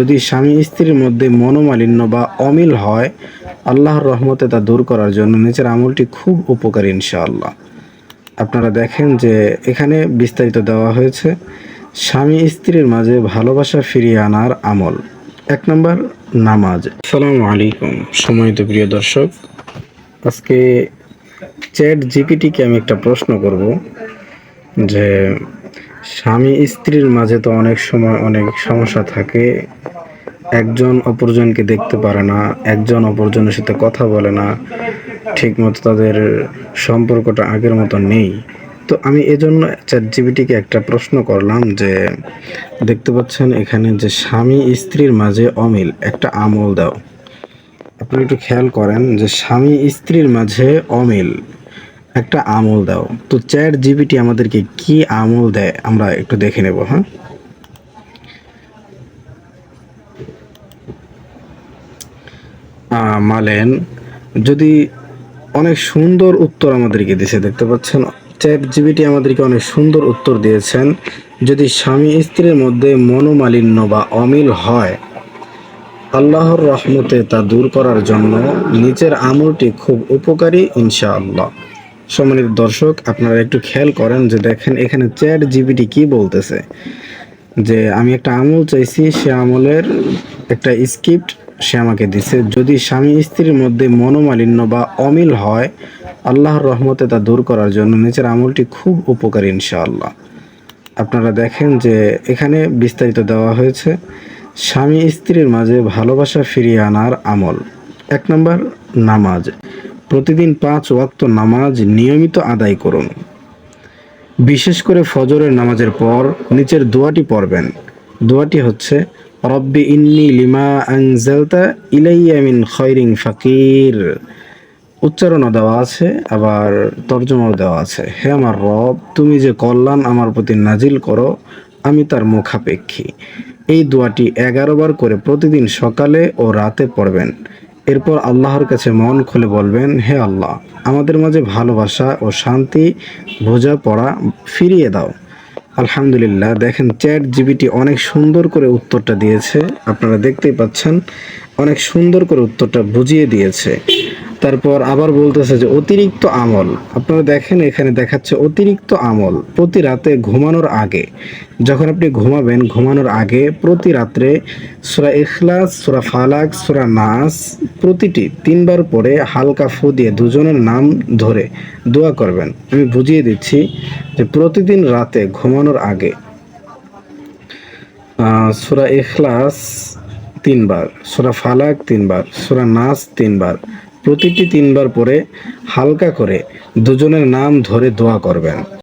যদি স্বামী স্ত্রীর মধ্যে মনোমালিন্য বা অমিল হয়, আল্লাহর রহমতে তা দূর করার জন্য নিচের আমলটি খুব উপকারী ইনশাআল্লাহ। আপনারা দেখেন যে এখানে বিস্তারিত দেওয়া হয়েছে, স্বামী স্ত্রীর মাঝে ভালোবাসা ফিরিয়ে আনার আমল। এক নম্বর, নামাজ। আসসালামু আলাইকুম সময়ত প্রিয় দর্শক। আজকে চ্যাট জিপিটিকে আমি একটা প্রশ্ন করব যে স্বামী স্ত্রীর মাঝে তো অনেক সময় অনেক সমস্যা থাকে। একজন অপরজনকে দেখতে পারে না, একজন অপরজনের সাথে কথা বলে না ঠিক মতো তাদের সম্পর্কটা আগের মতো নেই। তো আমি এজন্য চ্যাট জিবিটিকে একটা প্রশ্ন করলাম যে, দেখতে পাচ্ছেন এখানে যে স্বামী স্ত্রীর মাঝে অমিল, একটা আমল দাও। আপনি একটু খেয়াল করেন যে স্বামী স্ত্রীর মাঝে অমিল একটা আমল দাও। তো চ্যাট জিবিটি আমাদেরকে কি আমল দেয় আমরা একটু দেখে নেব হ্যাঁ? মালেন, যদি অনেক সুন্দর উত্তর আমাদেরকে দিয়েছে দেখতে পাচ্ছেন? চ্যাট জিবিটি আমাদেরকে অনেক সুন্দর উত্তর দিয়েছেন। যদি স্বামী স্ত্রীর মধ্যে মনোমালিন্য বা অমিল হয়, আল্লাহর রহমতে তা দূর করার জন্য নিচের আমলটি খুব উপকারী, ইনশাআল্লাহ। সম্মানিত দর্শক, আপনারা একটু খেয়াল করেন যে দেখেন এখানে চ্যাট জিবিটি কি বলতেছে? যে আমি একটা আমল চাইছি, সে আমলের একটা স্ক্রিপ্ট সে আমাকে দিছে। যদি স্বামী স্ত্রীর মধ্যে মনোমালিন্য বা অমিল হয়, আল্লাহর রহমতে তা দূর করার জন্য নিচের আমলটি খুব উপকারী ইনশাআল্লাহ। আপনারা দেখেন যে এখানে বিস্তারিত দেওয়া হয়েছে, স্বামী স্ত্রীর মাঝে ভালোবাসা ফিরিয়ে আনার আমল। এক নম্বর, নামাজ। প্রতিদিন পাঁচ ওয়াক্ত নামাজ নিয়মিত আদায় করুন। বিশেষ করে ফজরের নামাজের পর নিচের দোয়াটি পড়বেন। দোয়াটি হচ্ছে, রব্বি ইন্নি লিমা আনজালতা ইলাইয়া মিন খৈরিং ফাকির। উচ্চারণও দেওয়া আছে, আবার তর্জমাও দেওয়া আছে। হে আমার রব, তুমি যে কল্যাণ আমার প্রতি নাজিল করো, আমি তার মুখাপেক্ষী। এই দোয়াটি এগারো বার করে প্রতিদিন সকালে ও রাতে পড়বেন। এরপর আল্লাহর কাছে মন খুলে বলবেন, হে আল্লাহ, আমাদের মাঝে ভালোবাসা ও শান্তি বোঝাপড়া ফিরিয়ে দাও। আলহামদুলিল্লাহ, দেখেন চ্যাট জিবিটি অনেক সুন্দর করে উত্তরটা দিয়েছে। আপনারা দেখতেই পাচ্ছেন, অনেক সুন্দর করে উত্তরটা বুঝিয়ে দিয়েছে। তারপর আবার বলতেছে যে, অতিরিক্ত আমল। আপনারা দেখেন এখানে দেখাচ্ছে অতিরিক্ত আমল প্রতি রাতে ঘুমানোর আগে। যখন আপনি ঘুমাবেন, ঘুমানোর আগে প্রতি রাত্রে সুরা ইখলাস, সুরা ফালাক, সুরা নাস প্রতিটি তিনবার পরে হালকা ফু দিয়ে দুজনের নাম ধরে দোয়া করবেন। আমি বুঝিয়ে দিচ্ছি যে, প্রতিদিন রাতে ঘুমানোর আগে সুরা ইখলাস তিনবার, সুরা ফালাক তিনবার, সুরা নাস তিনবার প্রতিটি তিনবার পরে হালকা করে দুজনের নাম ধরে দোয়া করবেন।